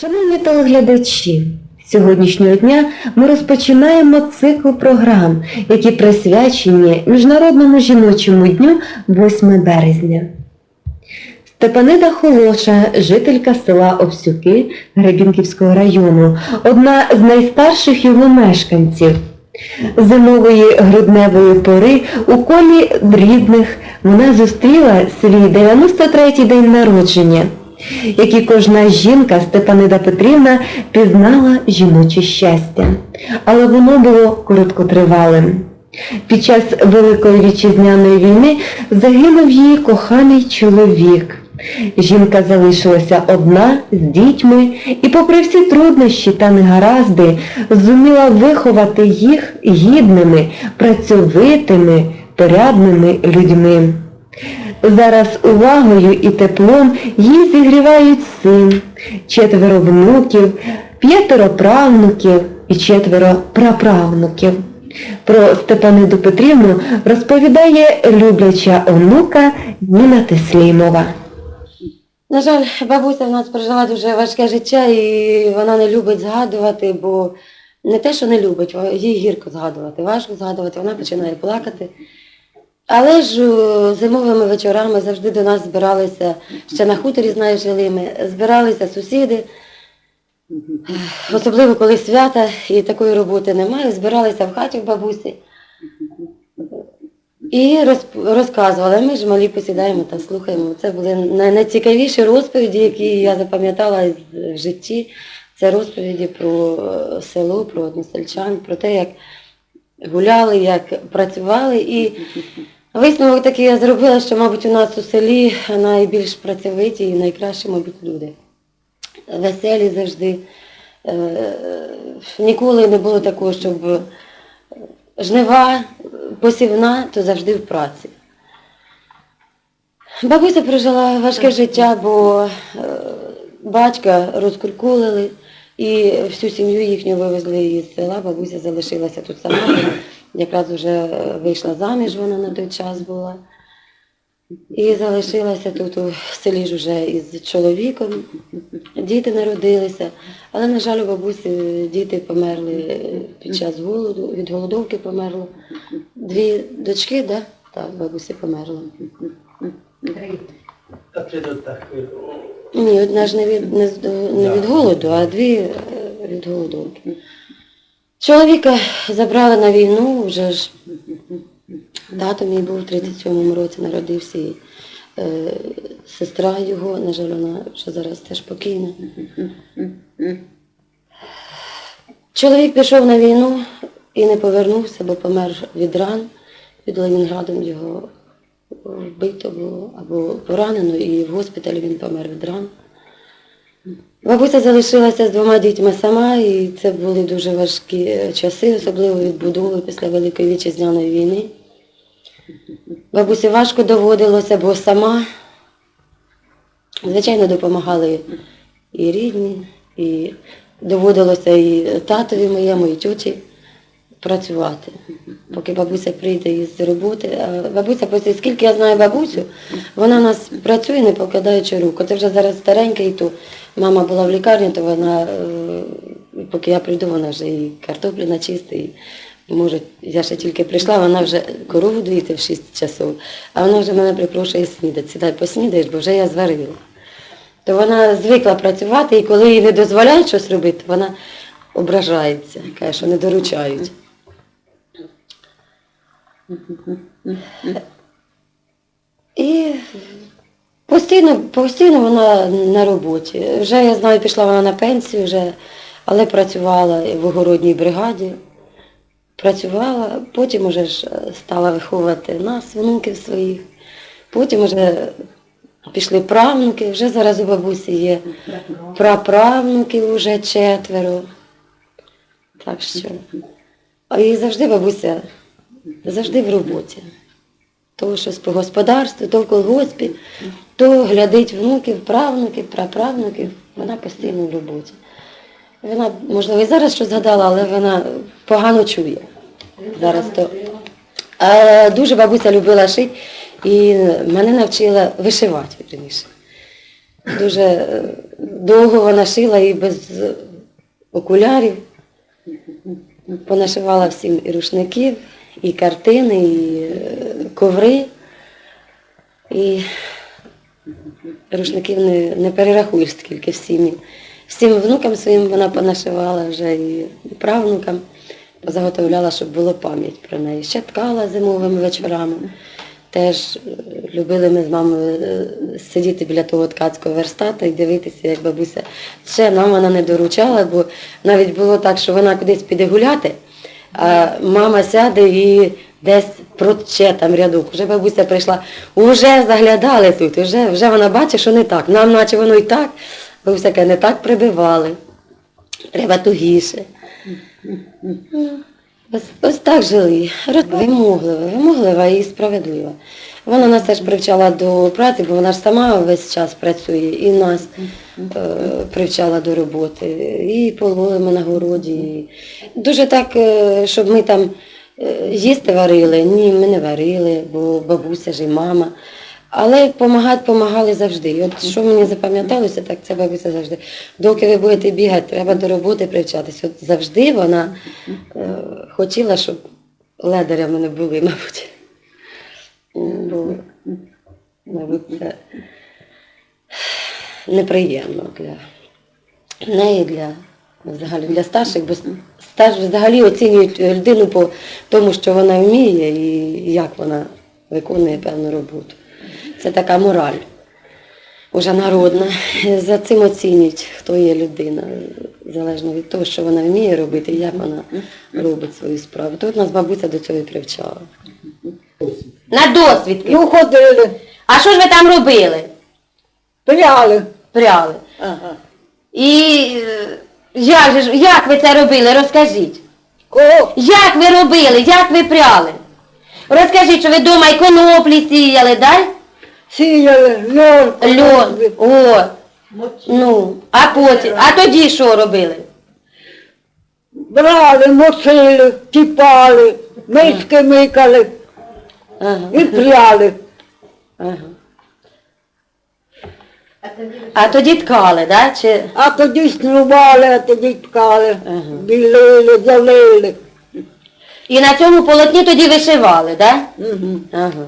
Шановні телеглядачі, сьогоднішнього дня ми розпочинаємо цикл програм, які присвячені Міжнародному жіночому дню 8 березня. Степанида Холоша, жителька села Овсюки Гребінківського району, одна з найстарших його мешканців. Зимової грудневої пори у колі рідних вона зустріла свій 93-й день народження, як і кожна жінка Степанида Петрівна пізнала жіноче щастя. Але воно було короткотривалим. Під час Великої вітчизняної війни загинув її коханий чоловік. Жінка залишилася одна з дітьми і, попри всі труднощі та негаразди, зуміла виховати їх гідними, працьовитими, порядними людьми. Зараз увагою і теплом її зігрівають син, четверо внуків, п'ятеро правнуків і четверо праправнуків. Про Степаниду Петрівну розповідає любляча онука Ніна Теслімова. На жаль, бабуся в нас прожила дуже важке життя і вона не любить згадувати, бо не те, що не любить, їй гірко згадувати, важко згадувати, вона починає плакати. Але ж зимовими вечорами завжди до нас збиралися, ще на хуторі, знаю, жили ми, збиралися сусіди, особливо коли свята і такої роботи немає, збиралися в хаті в бабусі. І розказували, ми ж малі посідаємо та слухаємо. Це були найцікавіші розповіді, які я запам'ятала в житті. Це розповіді про е, село, про односельчан, про те, як гуляли, як працювали. І висновок такий я зробила, що, мабуть, у нас у селі найбільш працьовиті і найкращі, мабуть, люди. Веселі завжди. Е, Ніколи не було такого, щоб жнива, посівна, то завжди в праці. Бабуся прожила важке життя, бо е, батька розкуркулили і всю сім'ю їхню вивезли із села, бабуся залишилася тут сама, якраз вже вийшла заміж, вона на той час була. І залишилася тут у селі ж уже із чоловіком. Діти народилися, але, на жаль, у бабусі діти померли під час голоду, від голодовки померло. Дві дочки, да? так, бабусі померла. Ні, одна ж не від, не, не від голоду, а дві е, від голодовки. Чоловіка забрали на війну, вже ж тато мій був у 37-му році, народився і е, сестра його, на жаль, вона вже зараз теж покійна. Чоловік пішов на війну і не повернувся, бо помер від ран. Під Ленінградом його вбито було або поранено, і в госпіталі він помер від ран. Бабуся залишилася з двома дітьми сама, і це були дуже важкі часи, особливо відбудови після Великої вітчизняної війни. Бабусі важко доводилося, бо сама, звичайно, допомагали і рідні, і доводилося і татові моєму, і тьоті працювати, поки бабуся прийде із роботи. А бабуся, просто, скільки я знаю бабусю, вона у нас працює, не покладаючи руку. Це вже зараз старенька, і то мама була в лікарні, то вона, е, поки я прийду, вона вже і картоплі начистить. Може, я ще тільки прийшла, вона вже корову доїти в 6 часов, а вона вже мене припрошує снідати. Сідай поснідаєш, бо вже я зварила. То вона звикла працювати, і коли їй не дозволяють щось робити, вона ображається, каже, що не доручають. І постійно, постійно вона на роботі. Вже я знаю, пішла вона на пенсію, вже, але працювала в огородній бригаді. Працювала, потім вже ж е, стала виховувати нас, внуків своїх. Потім вже пішли правнуки, вже зараз у бабусі є праправнуків вже четверо. Так що. І завжди бабуся, завжди в роботі. То щось по господарству, то в колгоспі, то глядить внуків, правнуків, праправнуків. Вона постійно в роботі. Вона, можливо, і зараз щось згадала, але вона погано чує. Зараз то. А дуже бабуся любила шити і мене навчила вишивати раніше. Дуже е, довго вона шила і без окулярів. Понашивала всім і рушників, і картини, і е, коври. І рушників не, не перерахуєш скільки всім. Всім внукам своїм вона понашивала вже і правнукам, позаготовляла, щоб було пам'ять про неї. Ще ткала зимовими вечорами. Теж е, любили ми з мамою е, сидіти біля того ткацького верстата і дивитися, як бабуся. Ще нам вона не доручала, бо навіть було так, що вона кудись піде гуляти, а мама сяде і десь протче там рядок. Уже бабуся прийшла, уже заглядали тут, вже, вже вона бачить, що не так. Нам наче воно і так. Бабуся каже, не так прибивали. Треба тугіше. Ось, ось так жили. Вимоглива, вимоглива і справедлива. Вона нас теж привчала до праці, бо вона ж сама весь час працює і нас е, привчала до роботи. І пололи на городі. Дуже так, е, щоб ми там е, їсти варили. Ні, ми не варили, бо бабуся ж і мама. Але допомагати допомагали завжди. І от що мені запам'яталося, так це бабуся завжди. Доки ви будете бігати, треба до роботи привчатись. От завжди вона е, хотіла, щоб ледарями не були, мабуть. Бо, мабуть, це неприємно для неї, для, взагалі, для старших, бо старші взагалі оцінюють людину по тому, що вона вміє і як вона виконує певну роботу. Це така мораль. Уже народна. За цим оцінюють, хто є людина, залежно від того, що вона вміє робити як вона робить свою справу. Тут нас бабуся до цього і привчала. На досвідки. Ну, ходили, А що ж ви там робили? пряли. Пряли. Ага. І е, як же ж, як ви це робили? Розкажіть. Кого? Як ви робили? Як ви пряли? Розкажіть, що ви вдома і коноплі сіяли, да? Сіяли, льон. Льон. О. Ну, а потім, а тоді що робили? Брали, мочили, тіпали, миски микали Ага. і пряли. ага. А тоді ткали, да? Чи... А тоді снували, а тоді ткали, Ага. білили, залили. І на цьому полотні тоді вишивали, да? Угу. Ага.